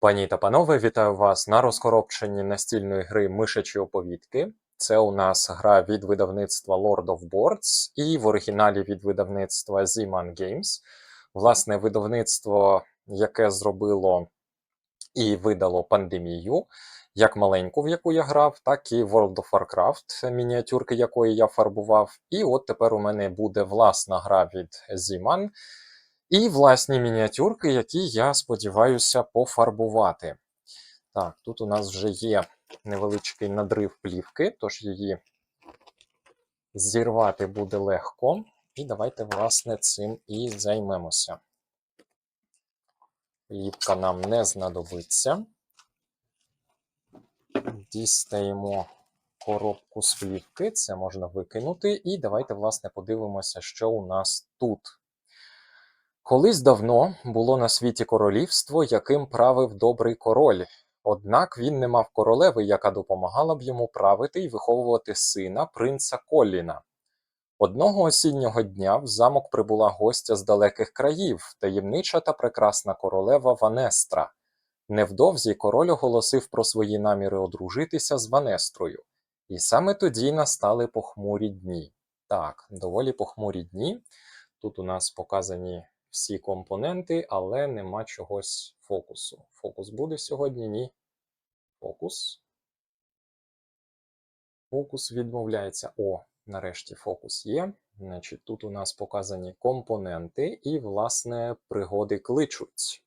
Пані та панове, вітаю вас на розкоробченні настільної гри Мишачі оповідки. Це у нас гра від видавництва Lord of Boards і в оригіналі від видавництва Z-Man Games. Власне, видавництво, яке зробило і видало пандемію, як маленьку, в яку я грав, так і World of Warcraft, мініатюрки якої я фарбував. І от тепер у мене буде власна гра від Z-Man, і власні мініатюрки, які я сподіваюся пофарбувати. Так, тут у нас вже є невеличкий надрив плівки, тож її зірвати буде легко. І давайте, власне, цим і займемося. Плівка нам не знадобиться. Дістаємо коробку з плівки, це можна викинути. І давайте, власне, подивимося, що у нас тут. Колись давно було на світі королівство, яким правив добрий король. Однак він не мав королеви, яка допомагала б йому правити і виховувати сина, принца Колліна. Одного осіннього дня в замок прибула гостя з далеких країв, таємнича та прекрасна королева Ванестра. Невдовзі король оголосив про свої наміри одружитися з Ванестрою. І саме тоді настали похмурі дні. Так, доволі похмурі дні. Тут у нас показані всі компоненти, але нема чогось фокусу. Фокус буде сьогодні? Ні. Фокус. Фокус відмовляється. О, нарешті фокус є. Значить, Тут у нас показані компоненти і, власне, пригоди кличуть.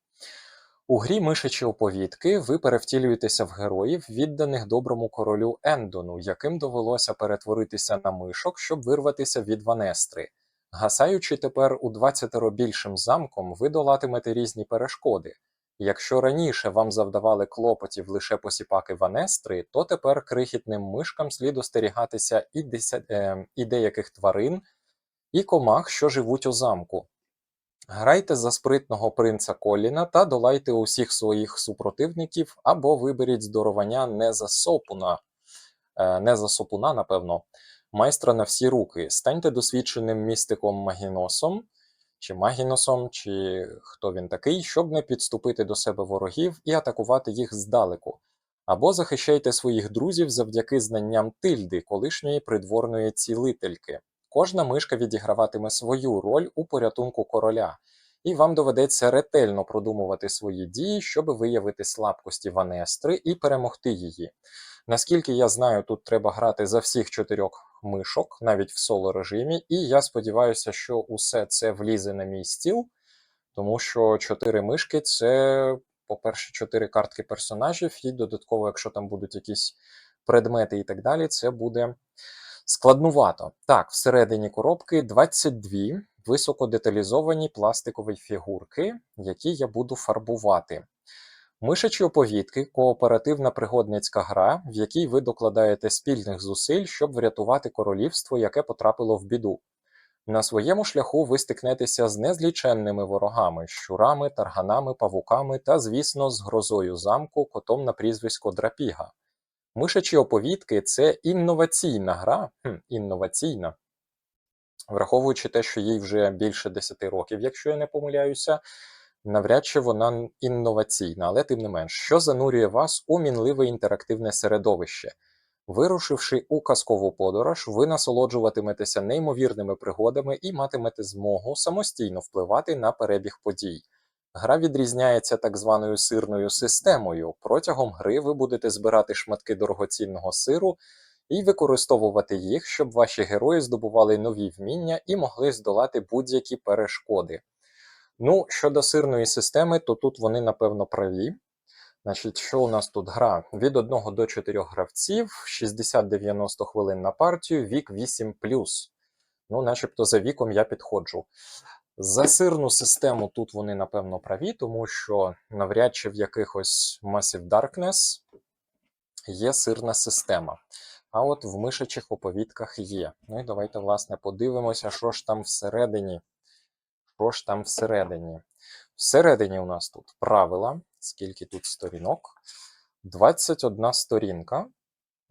У грі мишачі оповідки ви перевтілюєтеся в героїв, відданих доброму королю Ендону, яким довелося перетворитися на мишок, щоб вирватися від Ванестри. Гасаючи тепер у 20 більшим замком, ви долатимете різні перешкоди. Якщо раніше вам завдавали клопотів лише посіпаки Ванестри, то тепер крихітним мишкам слід остерігатися і, деся... е... і деяких тварин, і комах, що живуть у замку. Грайте за спритного принца Коліна та долайте усіх своїх супротивників, або виберіть здоровання не за сопуна, е... не за сопуна, напевно майстра на всі руки. Станьте досвідченим містиком Магіносом, чи Магіносом, чи хто він такий, щоб не підступити до себе ворогів і атакувати їх здалеку. Або захищайте своїх друзів завдяки знанням тильди, колишньої придворної цілительки. Кожна мишка відіграватиме свою роль у порятунку короля, і вам доведеться ретельно продумувати свої дії, щоб виявити слабкості Ванестри і перемогти її. Наскільки я знаю, тут треба грати за всіх чотирьох мишок, навіть в соло режимі, і я сподіваюся, що усе це влізе на мій стіл, тому що чотири мишки це, по-перше, чотири картки персонажів, і додатково, якщо там будуть якісь предмети і так далі, це буде складнувато. Так, всередині коробки 22 високодеталізовані пластикові фігурки, які я буду фарбувати. Мишачі оповідки кооперативна пригодницька гра, в якій ви докладаєте спільних зусиль, щоб врятувати королівство, яке потрапило в біду. На своєму шляху ви стикнетеся з незліченними ворогами, щурами, тарганами, павуками та, звісно, з грозою замку, котом на прізвисько Драпіга. Мишачі оповідки це інноваційна гра, хм, інноваційна, враховуючи те, що їй вже більше 10 років, якщо я не помиляюся. Навряд чи вона інноваційна, але тим не менш, що занурює вас у мінливе інтерактивне середовище. Вирушивши у казкову подорож, ви насолоджуватиметеся неймовірними пригодами і матимете змогу самостійно впливати на перебіг подій. Гра відрізняється так званою сирною системою. Протягом гри ви будете збирати шматки дорогоцінного сиру і використовувати їх, щоб ваші герої здобували нові вміння і могли здолати будь-які перешкоди. Ну, щодо сирної системи, то тут вони, напевно, праві. Значить, що у нас тут гра? Від 1 до 4 гравців, 60-90 хвилин на партію, вік 8. Ну, начебто за віком я підходжу. За сирну систему тут вони, напевно, праві, тому що навряд чи в якихось Massive Darkness є сирна система. А от в мишачих оповідках є. Ну і давайте, власне, подивимося, що ж там всередині. Що ж там всередині? Всередині у нас тут правила, скільки тут сторінок. 21 сторінка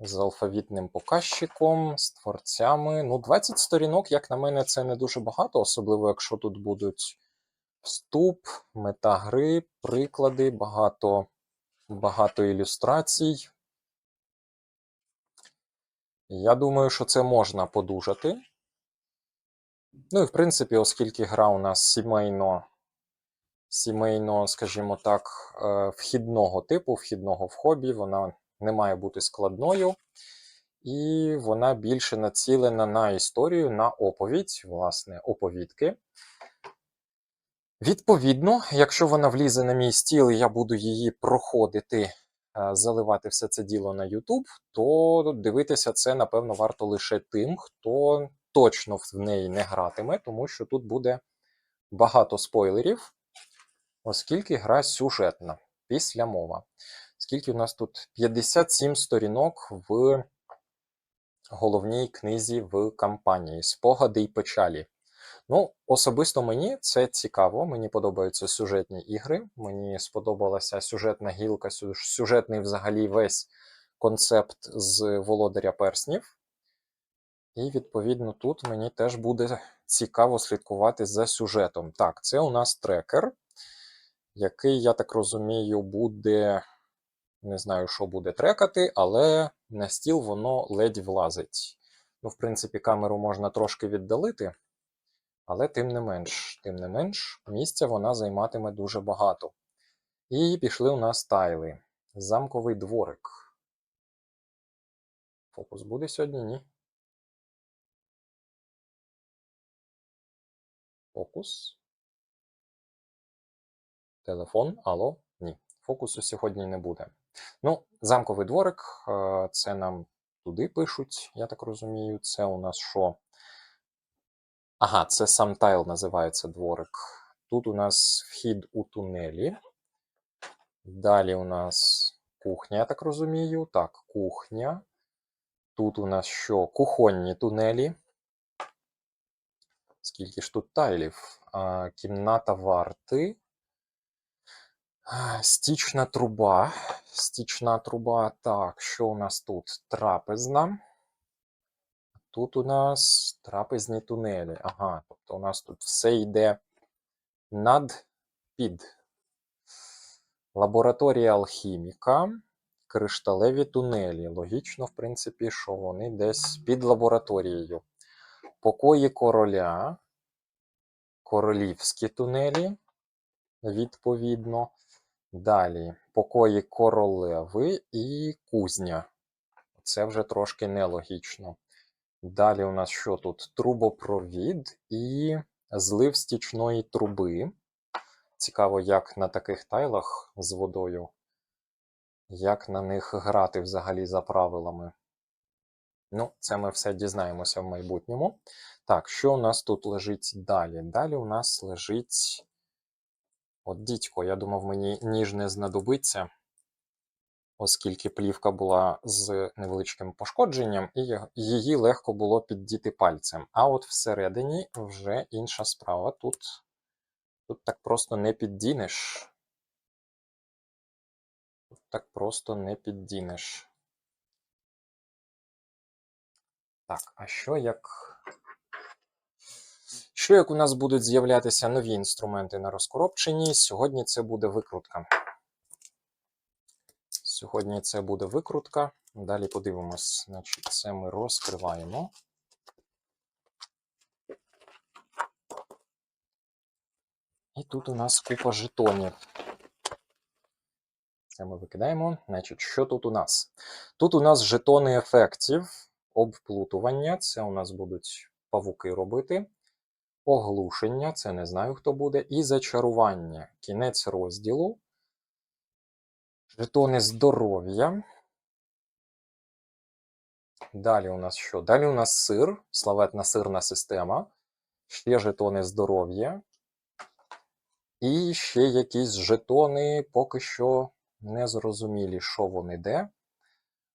з алфавітним показчиком, з творцями. Ну, 20 сторінок, як на мене, це не дуже багато, особливо, якщо тут будуть вступ, мета гри, приклади, багато багато ілюстрацій. Я думаю, що це можна подужати. Ну і в принципі, оскільки гра у нас сімейно, сімейно, скажімо так, е, вхідного типу, вхідного в хобі, вона не має бути складною, і вона більше націлена на історію, на оповідь, власне, оповідки. Відповідно, якщо вона влізе на мій стіл, і я буду її проходити, е, заливати все це діло на YouTube, то дивитися це, напевно, варто лише тим, хто точно в неї не гратиме, тому що тут буде багато спойлерів, оскільки гра сюжетна після мова. Скільки у нас тут 57 сторінок в головній книзі в кампанії Спогади й печалі. Ну, особисто мені це цікаво. Мені подобаються сюжетні ігри. Мені сподобалася сюжетна гілка, сюжетний взагалі весь концепт з Володаря Перснів. І, відповідно, тут мені теж буде цікаво слідкувати за сюжетом. Так, це у нас трекер, який, я так розумію, буде. Не знаю, що буде трекати, але на стіл воно ледь влазить. Ну, в принципі, камеру можна трошки віддалити, але тим не менш, тим не менш, місця вона займатиме дуже багато. І пішли у нас тайли. Замковий дворик. Фокус буде сьогодні? Ні. Фокус. Телефон. Алло? Ні. Фокусу сьогодні не буде. Ну, замковий дворик, е, це нам туди пишуть, я так розумію. Це у нас що? Ага, це сам тайл називається дворик. Тут у нас вхід у тунелі. Далі у нас кухня, я так розумію. Так, кухня. Тут у нас що? Кухонні тунелі. Скільки ж тут тайлів? Кімната варти. Стічна труба. Стічна труба. Так, що у нас тут? Трапезна. Тут у нас трапезні тунелі. Ага, тобто у нас тут все йде над під. Лабораторія алхіміка, кришталеві тунелі. Логічно, в принципі, що вони десь під лабораторією. Покої короля, королівські тунелі, відповідно. Далі покої королеви і кузня. Це вже трошки нелогічно. Далі у нас що тут? Трубопровід і злив стічної труби. Цікаво, як на таких тайлах з водою, як на них грати взагалі за правилами. Ну, це ми все дізнаємося в майбутньому. Так, що у нас тут лежить далі? Далі у нас лежить. От дідько, я думав, мені ніж не знадобиться, оскільки плівка була з невеличким пошкодженням, і її легко було піддіти пальцем. А от всередині вже інша справа. Тут, тут так просто не піддінеш. Тут так просто не піддінеш. Так, а що як. Що як у нас будуть з'являтися нові інструменти на розкоробченні? Сьогодні це буде викрутка. Сьогодні це буде викрутка. Далі подивимось. Значить, це ми розкриваємо. І тут у нас купа жетонів. Це ми викидаємо. Значить, що тут у нас? Тут у нас жетони ефектів, обплутування. Це у нас будуть павуки робити. Оглушення, це не знаю, хто буде. І зачарування. Кінець розділу. Жетони здоров'я. Далі у нас що? Далі у нас сир, славетна сирна система. Ще жетони здоров'я. І ще якісь жетони, поки що не зрозумілі, що вони де.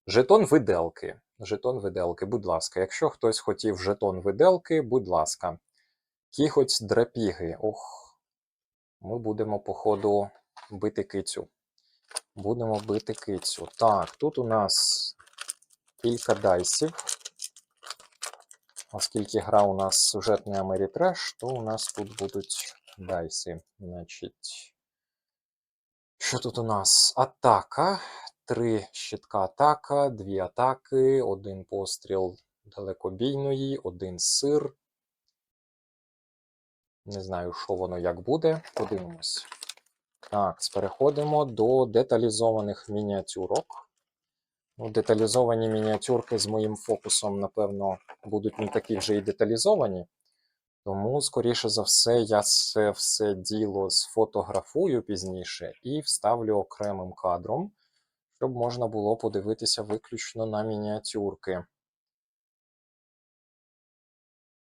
Жетон виделки. Жетон виделки, будь ласка. Якщо хтось хотів жетон виделки, будь ласка. Кіхоть драпіги. Ох, ми будемо, походу, бити кицю. Будемо бити кицю. Так, тут у нас кілька дайсів. Оскільки гра у нас сюжетний Америтреш, то у нас тут будуть дайси. Значить, Що тут у нас? Атака. Три щитка атака, дві атаки, один постріл далекобійної, один сир. Не знаю, що воно як буде. Подивимось. Так, переходимо до деталізованих мініатюрок. Ну, деталізовані мініатюрки з моїм фокусом, напевно, будуть не такі вже і деталізовані. Тому, скоріше за все, я це все діло сфотографую пізніше і вставлю окремим кадром, щоб можна було подивитися виключно на мініатюрки.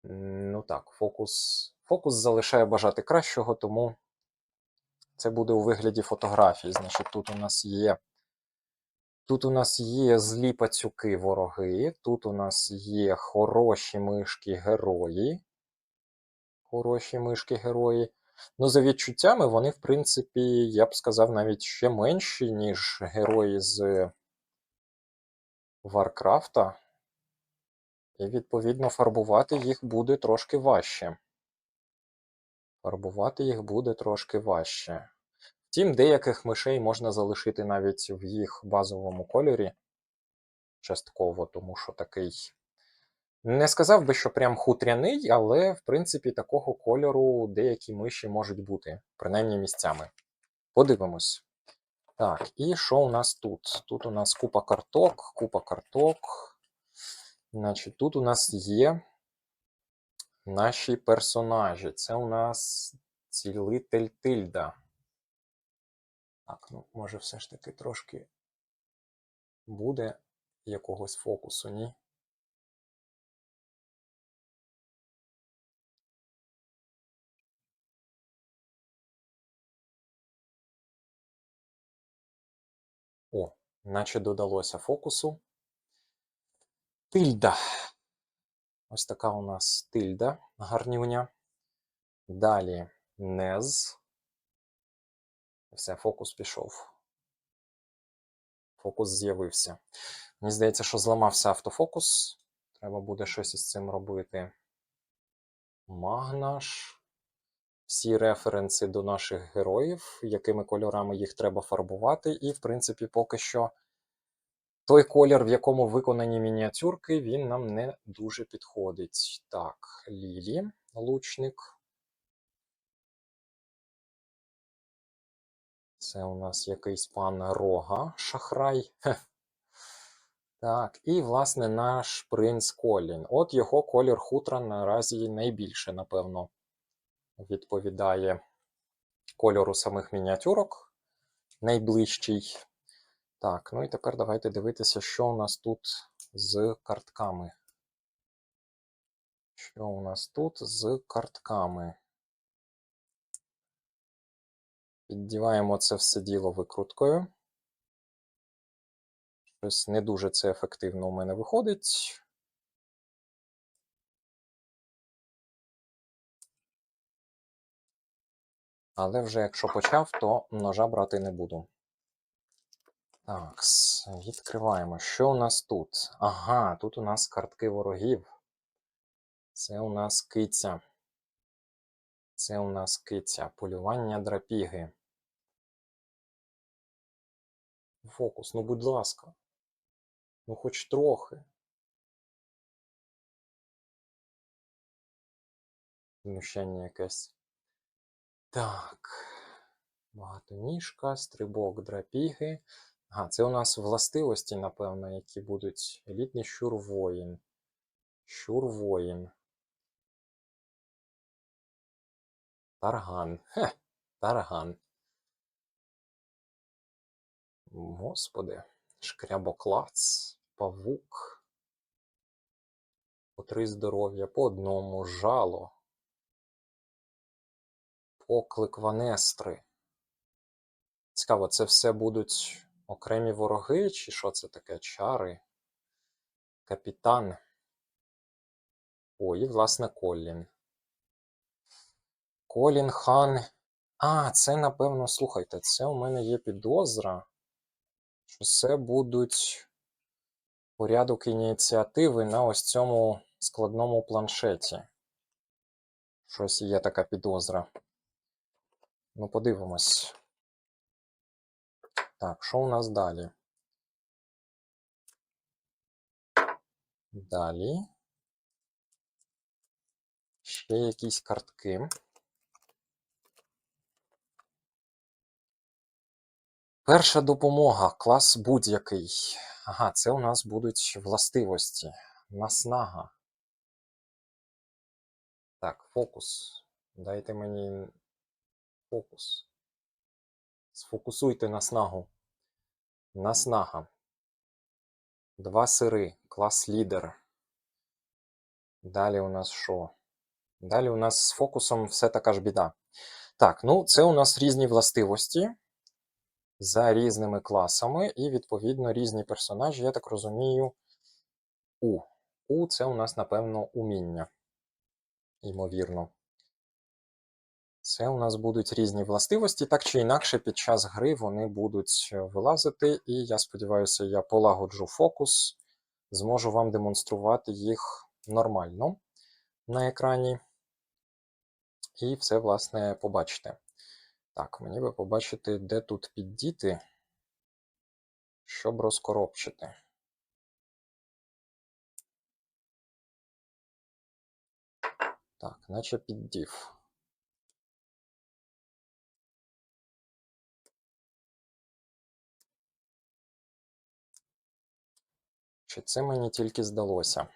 Ну так, фокус, фокус залишає бажати кращого, тому це буде у вигляді фотографії. Значить, тут у нас є. Тут у нас є злі пацюки вороги, тут у нас є хороші мишки герої. Хороші мишки герої. Ну, за відчуттями, вони, в принципі, я б сказав, навіть ще менші, ніж герої з Варкрафта. І, відповідно, фарбувати їх буде трошки важче. Фарбувати їх буде трошки важче. Втім, деяких мишей можна залишити навіть в їх базовому кольорі. Частково, тому що такий. Не сказав би, що прям хутряний, але, в принципі, такого кольору деякі миші можуть бути, принаймні місцями. Подивимось. Так, і що у нас тут? Тут у нас купа карток, купа карток. Значить, тут у нас є наші персонажі. Це у нас цілитель Тильда. Так, ну, може, все ж таки трошки буде якогось фокусу, ні? Наче додалося фокусу. Тильда. Ось така у нас тильда гарнюня. Далі нез. Все, фокус пішов. Фокус з'явився. Мені здається, що зламався автофокус. Треба буде щось із цим робити. Магнаш. Всі референси до наших героїв, якими кольорами їх треба фарбувати. І, в принципі, поки що той колір, в якому виконані мініатюрки, він нам не дуже підходить. Так, Лілі, лучник. Це у нас якийсь пан Рога, шахрай. Так, і, власне, наш принц Колін. От його колір хутра наразі найбільше, напевно, відповідає кольору самих мініатюрок. Найближчий. Так, ну і тепер давайте дивитися, що у нас тут з картками. Що у нас тут з картками? Піддіваємо це все діло викруткою. Щось не дуже це ефективно у мене виходить. Але вже якщо почав, то ножа брати не буду. Так, відкриваємо. Що у нас тут? Ага, тут у нас картки ворогів. Це у нас киця. Це у нас киця. Полювання драпіги. Фокус, ну будь ласка. Ну хоч трохи. Знущання якесь. Так. Багатоніжка, стрибок драпіги. Ага, це у нас властивості, напевно, які будуть. Елітний щур-воїн. Щур-воїн. Тарган. Хе, тарган. Господи, шкрябоклац, павук. По три здоров'я, по одному, жало. Поклик Ванестри. Цікаво, це все будуть окремі вороги, чи що це таке? Чари? Капітан. О, і, власне, Колін. Колін хан. А, це, напевно, слухайте, це у мене є підозра, що це будуть порядок ініціативи на ось цьому складному планшеті. Щось є така підозра. Ну, подивимось. Так, що у нас далі? Далі. Ще якісь картки. Перша допомога, клас будь-який. Ага, це у нас будуть властивості. Наснага. Так, фокус. Дайте мені фокус. Сфокусуйте наснагу. Наснага. Два сири. Клас лідер. Далі у нас що? Далі у нас з фокусом все така ж біда. Так, ну це у нас різні властивості за різними класами, і, відповідно, різні персонажі, я так розумію, У. У це у нас, напевно, уміння. Ймовірно. Це у нас будуть різні властивості, так чи інакше, під час гри вони будуть вилазити, і я сподіваюся, я полагоджу фокус, зможу вам демонструвати їх нормально на екрані. І все, власне, побачите. Так, мені би побачити, де тут піддіти, щоб розкоробчити. Так, наче піддів. Чи це мені тільки здалося?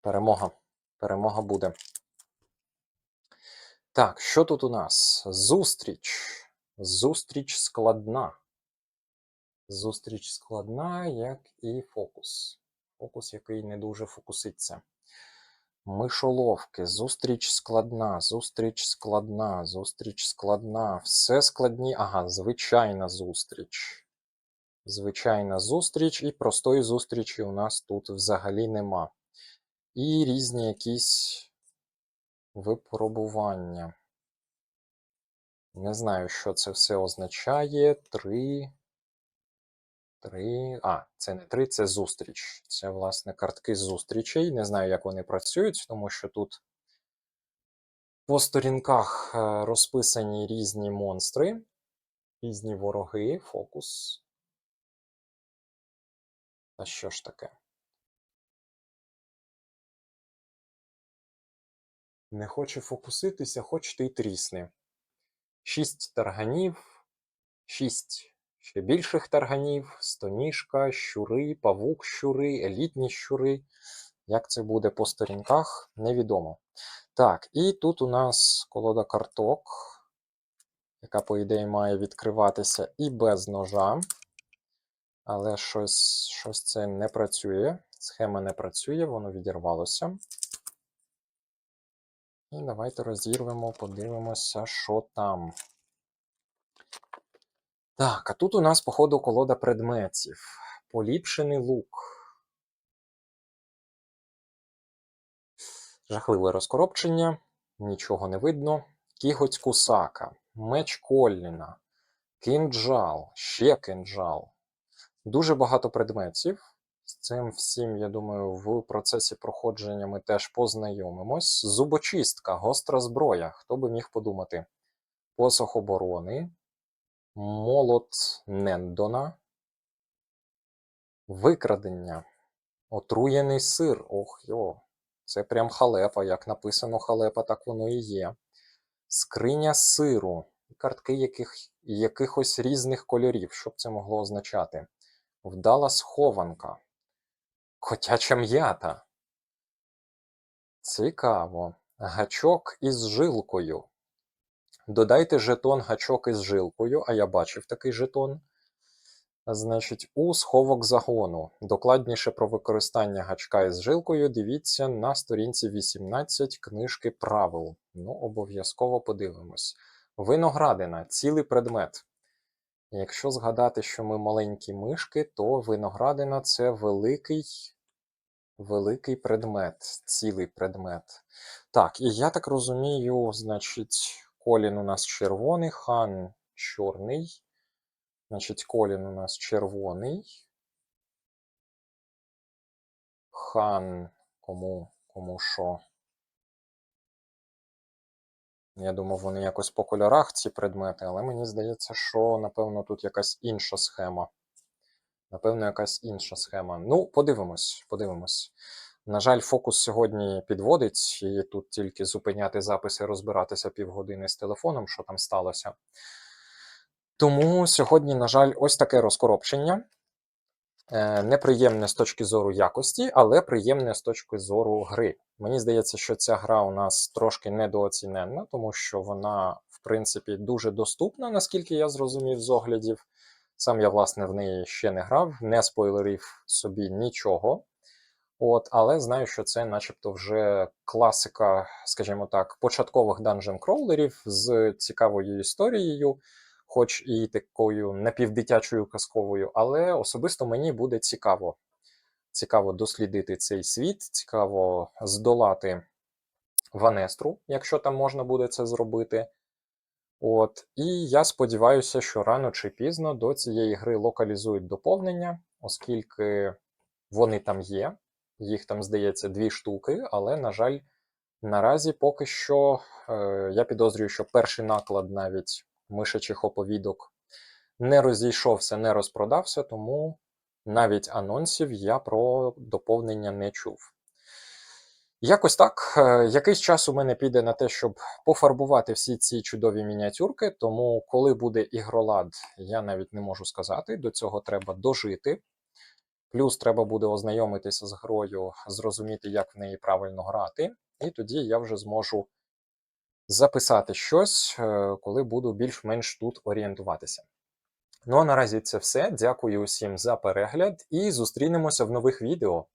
Перемога. Перемога буде. Так, що тут у нас? Зустріч. Зустріч складна. Зустріч складна, як і фокус. Фокус, який не дуже фокуситься. Мишоловки. Зустріч складна, зустріч складна, зустріч складна. Все складні. Ага, звичайна зустріч. Звичайна зустріч, і простої зустрічі у нас тут взагалі нема. І різні якісь випробування. Не знаю, що це все означає. Три. Три. А, це не три, це зустріч. Це, власне, картки зустрічей. Не знаю, як вони працюють, тому що тут по сторінках е, розписані різні монстри, різні вороги, фокус. А що ж таке? Не хоче фокуситися, хоч ти й трісни. Шість тарганів, шість ще більших тарганів, стоніжка, щури, павук щури, елітні щури. Як це буде по сторінках, невідомо. Так, і тут у нас колода карток, яка, по ідеї, має відкриватися і без ножа. Але щось, щось це не працює. Схема не працює, воно відірвалося. І давайте розірвемо, подивимося, що там. Так, а тут у нас, походу, колода предметів. Поліпшений лук. Жахливе розкоробчення, нічого не видно. Кіготь кусака, меч Колліна, кинджал, ще кинджал. Дуже багато предметів. З цим всім, я думаю, в процесі проходження ми теж познайомимось. Зубочистка, гостра зброя. Хто би міг подумати? Посох оборони, молот Нендона, викрадення, отруєний сир. Ох йо, це прям халепа. Як написано халепа, так воно і є. Скриня сиру, картки яких, якихось різних кольорів. Що б це могло означати? Вдала схованка. Котяча м'ята. Цікаво. Гачок із жилкою. Додайте жетон гачок із жилкою, а я бачив такий жетон. Значить, у сховок загону. Докладніше про використання гачка із жилкою дивіться на сторінці 18 книжки правил. Ну, обов'язково подивимось. Виноградина цілий предмет. Якщо згадати, що ми маленькі мишки, то виноградина це великий великий предмет, цілий предмет. Так, і я так розумію, значить, Колін у нас червоний, хан чорний. Значить, Колін у нас червоний. Хан кому, кому що. Я думав, вони якось по кольорах ці предмети, але мені здається, що, напевно, тут якась інша схема. Напевно, якась інша схема. Ну, подивимось, подивимось. На жаль, фокус сьогодні підводить, і тут тільки зупиняти запис і розбиратися півгодини з телефоном, що там сталося. Тому сьогодні, на жаль, ось таке розкоробчення. Е, Неприємне з точки зору якості, але приємне з точки зору гри. Мені здається, що ця гра у нас трошки недооціненна, тому що вона, в принципі, дуже доступна, наскільки я зрозумів з оглядів. Сам я, власне, в неї ще не грав, не спойлерив собі нічого. От, але знаю, що це, начебто, вже класика, скажімо так, початкових данжен кроулерів з цікавою історією, хоч і такою напівдитячою казковою, але особисто мені буде цікаво. Цікаво дослідити цей світ, цікаво здолати Ванестру, якщо там можна буде це зробити. От, і я сподіваюся, що рано чи пізно до цієї гри локалізують доповнення, оскільки вони там є. Їх там, здається, дві штуки, але, на жаль, наразі поки що е, я підозрюю, що перший наклад навіть мишачих оповідок не розійшовся, не розпродався, тому навіть анонсів я про доповнення не чув. Якось так. Е, Якийсь час у мене піде на те, щоб пофарбувати всі ці чудові мініатюрки, тому коли буде ігролад, я навіть не можу сказати. До цього треба дожити. Плюс треба буде ознайомитися з грою, зрозуміти, як в неї правильно грати, і тоді я вже зможу записати щось, е, коли буду більш-менш тут орієнтуватися. Ну а наразі це все. Дякую усім за перегляд і зустрінемося в нових відео.